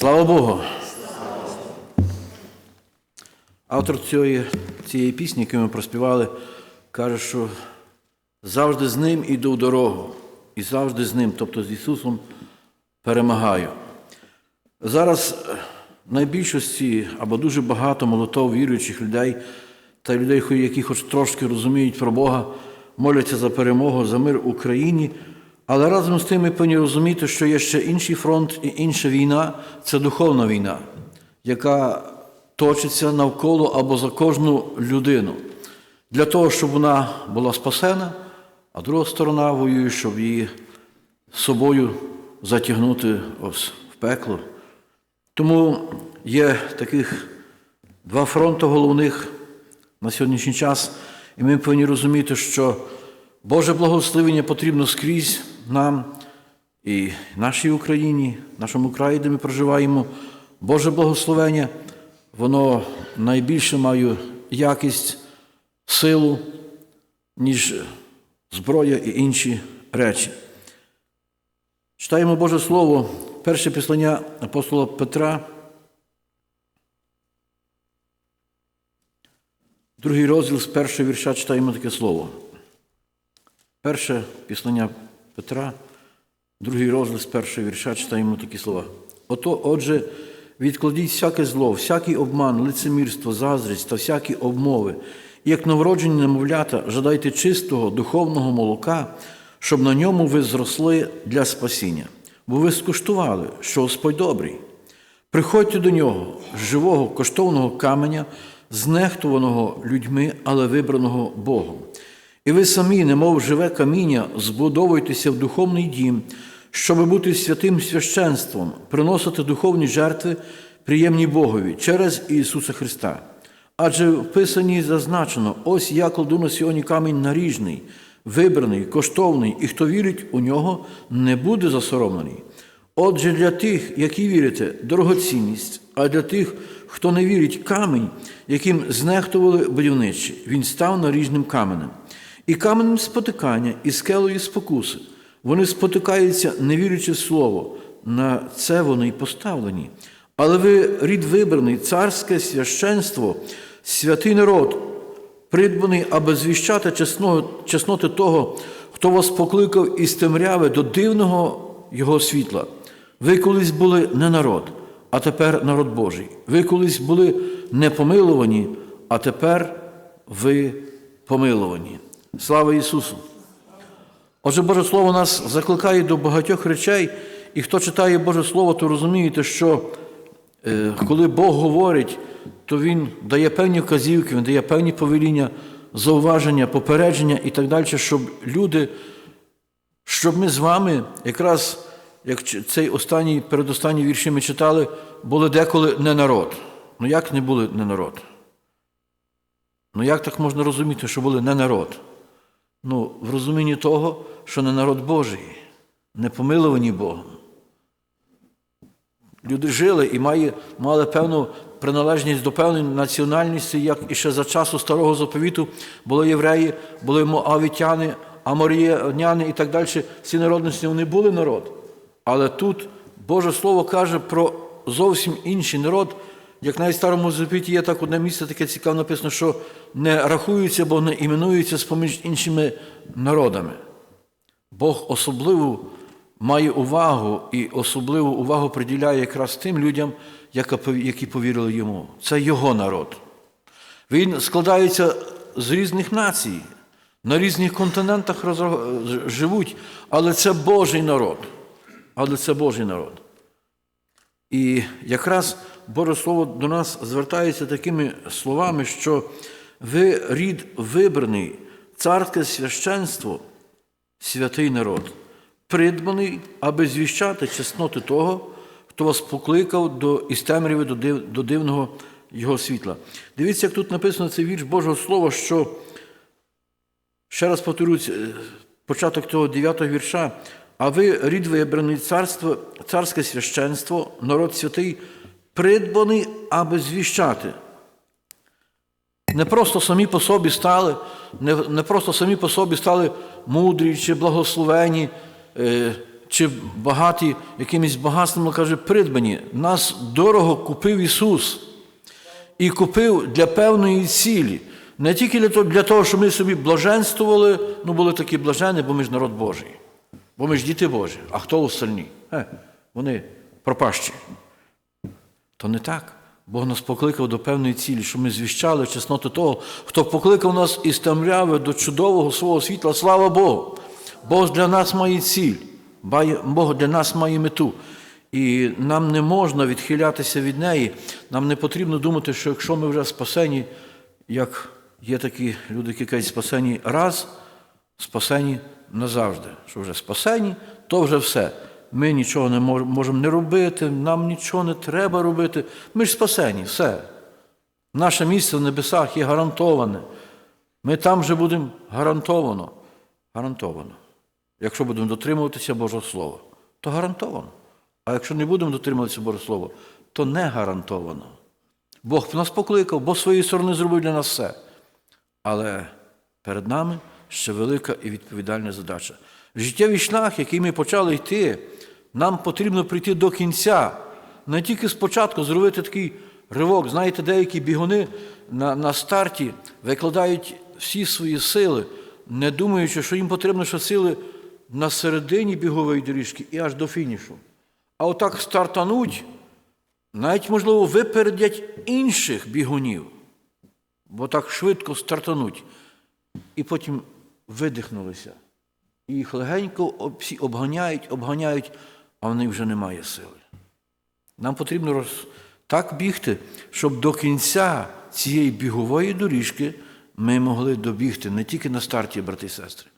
Слава Богу! Автор цієї, цієї пісні, яку ми проспівали, каже, що завжди з ним іду в дорогу, і завжди з ним, тобто з Ісусом, перемагаю. Зараз е, найбільшості або дуже багато молотов віруючих людей та людей, які хоч трошки розуміють про Бога, моляться за перемогу, за мир в Україні. Але разом з тим ми повинні розуміти, що є ще інший фронт і інша війна це духовна війна, яка точиться навколо або за кожну людину. Для того, щоб вона була спасена, а друга сторона воює, щоб її собою затягнути ось в пекло. Тому є таких два фронти головних на сьогоднішній час, і ми повинні розуміти, що Боже благословення потрібно скрізь нам і нашій Україні, нашому краї, де ми проживаємо. Боже благословення, воно найбільше має якість, силу, ніж зброя і інші речі. Читаємо Боже Слово, перше післання апостола Петра, другий розділ з першого вірша читаємо таке слово. Перше післання Петра, другий розділ з першого вірша читаємо такі слова. Ото, отже, відкладіть всяке зло, всякий обман, лицемірство, заздрість та всякі обмови. І як новроджені немовлята, жадайте чистого духовного молока, щоб на ньому ви зросли для спасіння. Бо ви скуштували, що Господь добрий. Приходьте до нього, живого коштовного каменя, знехтуваного людьми, але вибраного Богом. І ви самі, немов живе каміння, збудовуйтеся в духовний дім, щоб бути святим священством, приносити духовні жертви, приємні Богові через Ісуса Христа. Адже в Писанні зазначено: ось я кладу на сьогодні камінь наріжний, вибраний, коштовний, і хто вірить у нього, не буде засоромлений. Отже, для тих, які вірите, дорогоцінність, а для тих, хто не вірить, камінь, яким знехтували будівничі, він став наріжним каменем. І каменем спотикання, і скелою спокуси. Вони спотикаються, не вірячи в слово. На це вони й поставлені. Але ви рід вибраний, царське священство, святий народ, придбаний, аби звіщати чесноти того, хто вас покликав із темряви до дивного Його світла. Ви колись були не народ, а тепер народ Божий. Ви колись були не помилувані, а тепер ви помилувані. Слава Ісусу! Отже, Боже Слово нас закликає до багатьох речей, і хто читає Боже Слово, то розумієте, що е, коли Бог говорить, то Він дає певні вказівки, Він дає певні повеління, зауваження, попередження і так далі, щоб люди, щоб ми з вами, якраз як цей останній, передостанній вірші ми читали, були деколи не народ. Ну як не були не народ? Ну як так можна розуміти, що були не народ? Ну, в розумінні того, що не народ Божий, не помиловані Богом. Люди жили і мали, мали певну приналежність до певної національності, як і ще за часу старого заповіту були євреї, були моавітяни, аморіяняни і так далі. Всі народності вони були народ. Але тут Боже Слово каже про зовсім інший народ. Як навіть в старому заповіті є так одне місце, таке цікаво написано, що не рахуються, бо не іменуються з поміж іншими народами. Бог особливу має увагу і особливу увагу приділяє якраз тим людям, які повірили йому. Це його народ. Він складається з різних націй, на різних континентах живуть, але це Божий народ. Але це Божий народ. І якраз Боже Слово до нас звертається такими словами, що ви рід вибраний, царське священство, святий народ, придбаний, аби звіщати чесноти того, хто вас покликав до із темряви до, див, до дивного Його світла. Дивіться, як тут написано цей вірш Божого Слова, що, ще раз повторюсь, початок того 9 вірша. А ви, рід вибраний, царство, царське священство, народ святий, придбаний, аби звіщати. Не просто самі по собі стали, не, не просто самі по собі стали мудрі чи благословені, е, чи багаті якимось багатством, каже, придбані. Нас дорого купив Ісус і купив для певної цілі. Не тільки для того, для того, щоб ми собі блаженствували, ну були такі блажені, бо ми ж народ Божий. Бо ми ж діти Божі. А хто остальні? Е, вони пропащі. То не так. Бог нас покликав до певної цілі, щоб ми звіщали чесноту того, хто покликав нас із темряви до чудового свого світла. Слава Богу! Бог для нас має ціль, Бог для нас має мету. І нам не можна відхилятися від неї. Нам не потрібно думати, що якщо ми вже спасені, як є такі люди, які кажуть, спасені раз, спасені назавжди. Що вже спасені, то вже все. Ми нічого не можемо не робити, нам нічого не треба робити. Ми ж спасені, все. Наше місце в небесах є гарантоване. Ми там вже будемо гарантовано. Гарантовано. Якщо будемо дотримуватися Божого Слова, то гарантовано. А якщо не будемо дотримуватися Божого Слова, то не гарантовано. Бог нас покликав, Бог своєї сторони зробив для нас все. Але перед нами ще велика і відповідальна задача. Життєвий шлях, який ми почали йти, нам потрібно прийти до кінця. Не тільки спочатку зробити такий ривок. Знаєте, деякі бігуни на, на старті викладають всі свої сили, не думаючи, що їм потрібно ще сили на середині бігової доріжки і аж до фінішу. А отак стартануть, навіть, можливо, випередять інших бігунів бо так швидко стартануть. І потім видихнулися. І їх легенько всі обганяють, обганяють, а в них вже немає сили. Нам потрібно роз... так бігти, щоб до кінця цієї бігової доріжки ми могли добігти не тільки на старті, брати і сестри.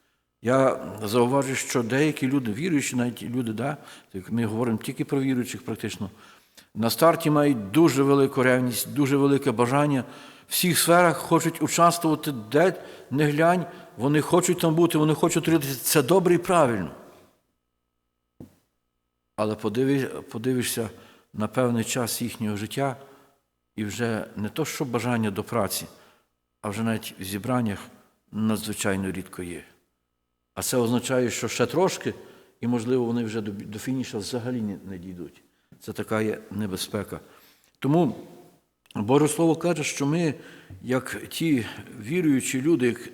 Я зауважу, що деякі люди, віруючі, навіть люди, да, ми говоримо тільки про віруючих практично, на старті мають дуже велику ревність, дуже велике бажання. В всіх сферах хочуть участвувати, де не глянь, вони хочуть там бути, вони хочуть трудитися. Це добре і правильно. Але подивишся на певний час їхнього життя, і вже не то, що бажання до праці, а вже навіть в зібраннях надзвичайно рідко є. А це означає, що ще трошки, і, можливо, вони вже до, фініша взагалі не дійдуть. Це така є небезпека. Тому Боже Слово каже, що ми, як ті віруючі люди, як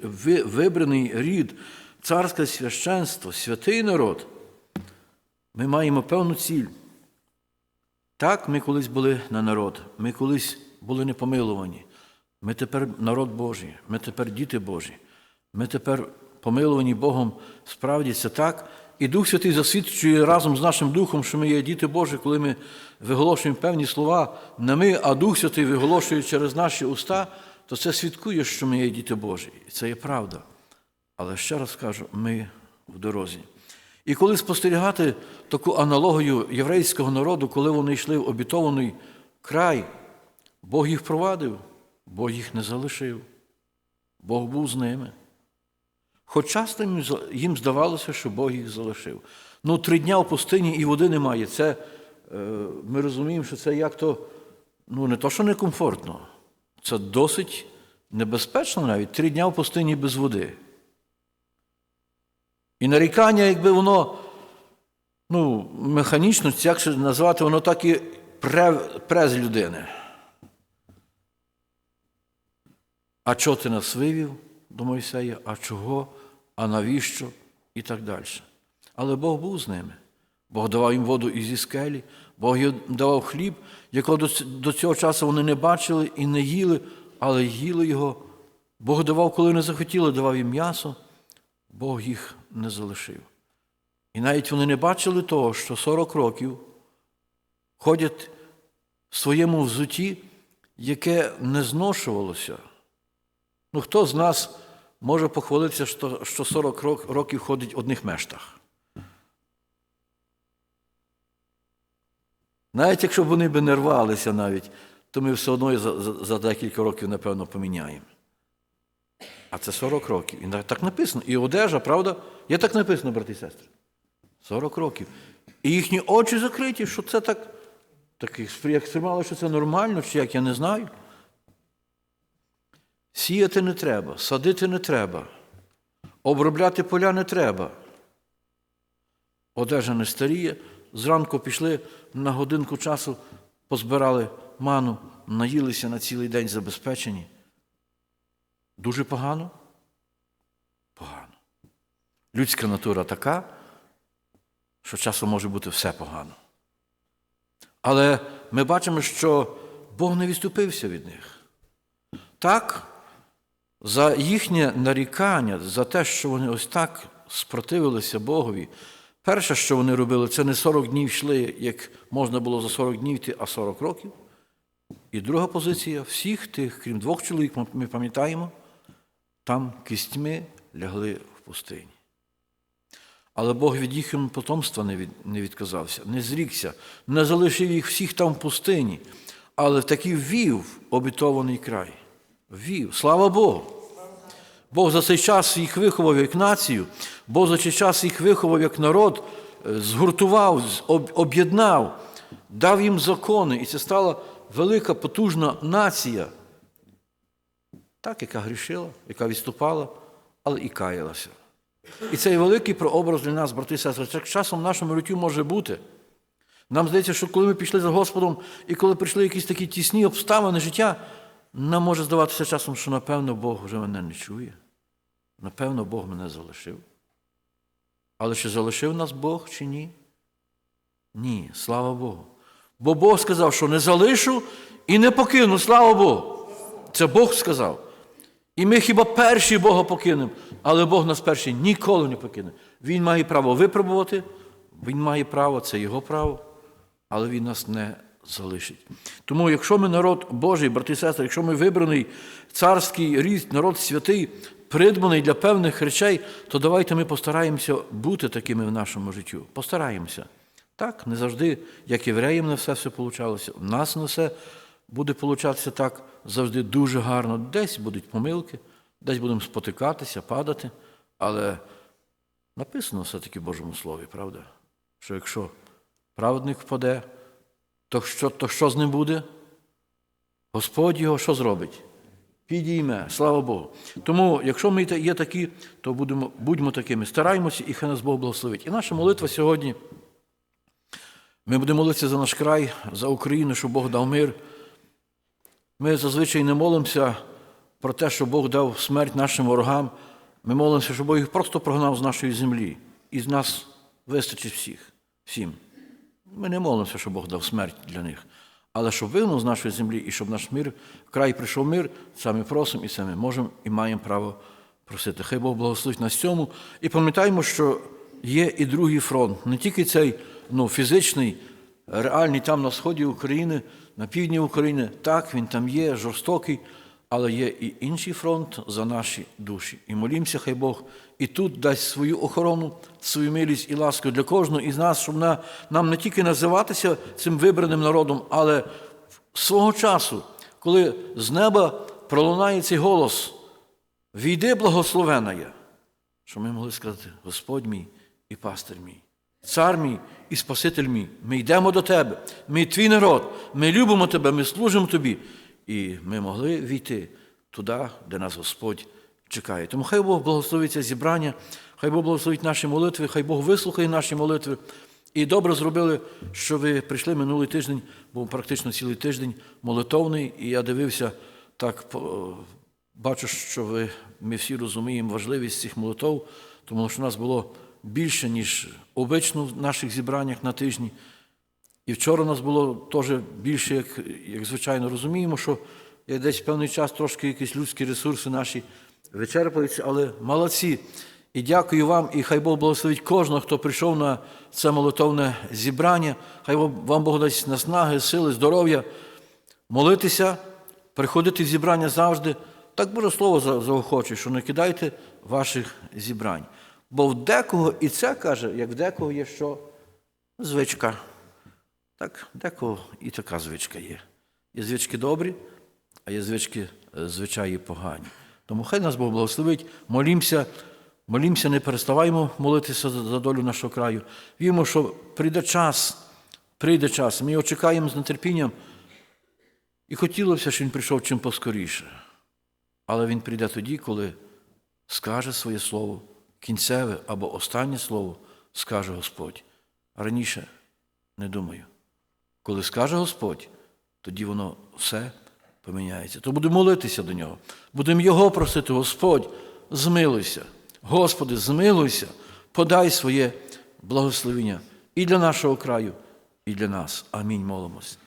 вибраний рід, царське священство, святий народ, ми маємо певну ціль. Так, ми колись були на народ, ми колись були непомилувані. Ми тепер народ Божий, ми тепер діти Божі. Ми тепер помилувані Богом, справді це так. І Дух Святий засвідчує разом з нашим Духом, що ми є діти Божі, коли ми виголошуємо певні слова не ми, а Дух Святий виголошує через наші уста, то це свідкує, що ми є діти Божі. І це є правда. Але ще раз кажу, ми в дорозі. І коли спостерігати таку аналогію єврейського народу, коли вони йшли в обітований край, Бог їх провадив, Бог їх не залишив, Бог був з ними. Хоч часто їм здавалося, що Бог їх залишив. Ну, три дня в пустині і води немає. Це, е, ми розуміємо, що це як то, ну не то, що некомфортно, це досить небезпечно навіть три дня в пустині без води. І нарікання, якби воно ну, механічно, як ще назвати, воно так і пре, пре людини. А чого ти нас вивів до Мойсея, а чого, а навіщо? І так далі. Але Бог був з ними. Бог давав їм воду ізі скелі, Бог їм давав хліб, якого до цього часу вони не бачили і не їли, але їли його. Бог давав, коли не захотіли, давав їм м'ясо, Бог їх не залишив. І навіть вони не бачили того, що 40 років ходять в своєму взуті, яке не зношувалося. Ну, хто з нас може похвалитися, що, що 40 рок- років ходить в одних мештах? Навіть якщо б вони б не рвалися навіть, то ми все одно за, за, за декілька років, напевно, поміняємо. А це 40 років. І так написано. І одежа, правда? Є так написано, брати і сестри. 40 років. І їхні очі закриті, що це так, так їх спри- як сприймали, що це нормально, чи як я не знаю. Сіяти не треба, садити не треба, обробляти поля не треба. одежа не старіє. Зранку пішли на годинку часу, позбирали ману, наїлися на цілий день забезпечені. Дуже погано? Погано. Людська натура така, що часом може бути все погано. Але ми бачимо, що Бог не відступився від них. Так, за їхнє нарікання, за те, що вони ось так спротивилися Богові, перше, що вони робили, це не 40 днів йшли, як можна було за 40 днів йти, а 40 років. І друга позиція всіх тих, крім двох чоловік, ми пам'ятаємо, там кістьми лягли в пустині. Але Бог від їхнього потомства не, від, не відказався, не зрікся, не залишив їх всіх там в пустині, але таки ввів обітований край. Ввів. Слава Богу! Бог за цей час їх виховав як націю, Бог за цей час їх виховав як народ, е, згуртував, об'єднав, дав їм закони, і це стала велика, потужна нація, так, яка грішила, яка відступала, але і каялася. І цей великий прообраз для нас, брати і сестри, так часом в нашому житті може бути. Нам здається, що коли ми пішли за Господом і коли прийшли якісь такі тісні обставини життя, нам може здаватися часом, що напевно Бог вже мене не чує. Напевно, Бог мене залишив. Але чи залишив нас Бог, чи ні? Ні, слава Богу. Бо Бог сказав, що не залишу і не покину, слава Богу. Це Бог сказав. І ми хіба перші Бога покинемо, але Бог нас перший ніколи не покине. Він має право випробувати, Він має право, це Його право, але Він нас не залишить. Тому, якщо ми народ Божий, брати і сестри, якщо ми вибраний царський рід, народ святий, придбаний для певних речей, то давайте ми постараємося бути такими в нашому житті. Постараємося. Так, не завжди, як євреям не все все получалося. У нас не все буде получатися так завжди дуже гарно. Десь будуть помилки, десь будемо спотикатися, падати. Але написано все-таки в Божому Слові, правда? Що якщо праведник впаде, то що, то що з ним буде? Господь його що зробить? Підійме, слава Богу. Тому, якщо ми є такі, то будемо, будьмо такими. Стараємося, і хай нас Бог благословить. І наша молитва сьогодні. Ми будемо молитися за наш край, за Україну, щоб Бог дав мир. Ми зазвичай не молимося про те, що Бог дав смерть нашим ворогам. Ми молимося, щоб Бог їх просто прогнав з нашої землі. І з нас вистачить всіх, всім. Ми не молимося, щоб Бог дав смерть для них. Але щоб вигнав з нашої землі і щоб наш мир, край прийшов мир, це ми просимо і це ми можемо і маємо право просити. Хай Бог благословить нас цьому. І пам'ятаємо, що є і другий фронт, не тільки цей ну, фізичний, реальний там на сході України, на півдні України. Так, він там є, жорстокий, але є і інший фронт за наші душі. І молімося, хай Бог і тут дасть свою охорону, свою милість і ласку для кожного із нас, щоб на, нам не тільки називатися цим вибраним народом, але свого часу, коли з неба пролунає цей голос, війди благословена я, щоб ми могли сказати, Господь мій і пастир мій, цар мій і Спаситель мій, ми йдемо до Тебе, ми твій народ, ми любимо Тебе, ми служимо Тобі. І ми могли війти туди, де нас Господь чекає. Тому хай Бог благословить це зібрання, хай Бог благословить наші молитви, хай Бог вислухає наші молитви. І добре зробили, що ви прийшли минулий тиждень, був практично цілий тиждень молитовний, і я дивився так, бачу, що ви, ми всі розуміємо важливість цих молитов, тому що у нас було більше, ніж обично в наших зібраннях на тижні. І вчора у нас було теж більше, як, як звичайно, розуміємо, що десь певний час трошки якісь людські ресурси наші вичерпуються, але молодці. І дякую вам, і хай Бог благословить кожного, хто прийшов на це молитовне зібрання. Хай вам Бог дасть наснаги, сили, здоров'я, молитися, приходити в зібрання завжди. Так Боже Слово за- заохочує, що не кидайте ваших зібрань. Бо в декого, і це каже, як в декого є що? Звичка. Так, декого і така звичка є. Є звички добрі, а є звички, е, звичаї погані. Тому хай нас Бог благословить, молімося, молімося, не переставаймо молитися за долю нашого краю. Віримо, що прийде час, прийде час. Ми його чекаємо з нетерпінням. І хотілося, щоб він прийшов чим поскоріше. Але він прийде тоді, коли скаже своє слово, кінцеве або останнє слово скаже Господь. раніше не думаю. Коли скаже Господь, тоді воно все поміняється. То будемо молитися до нього. Будемо Його просити, Господь, змилуйся. Господи, змилуйся, подай своє благословення і для нашого краю, і для нас. Амінь. Молимось.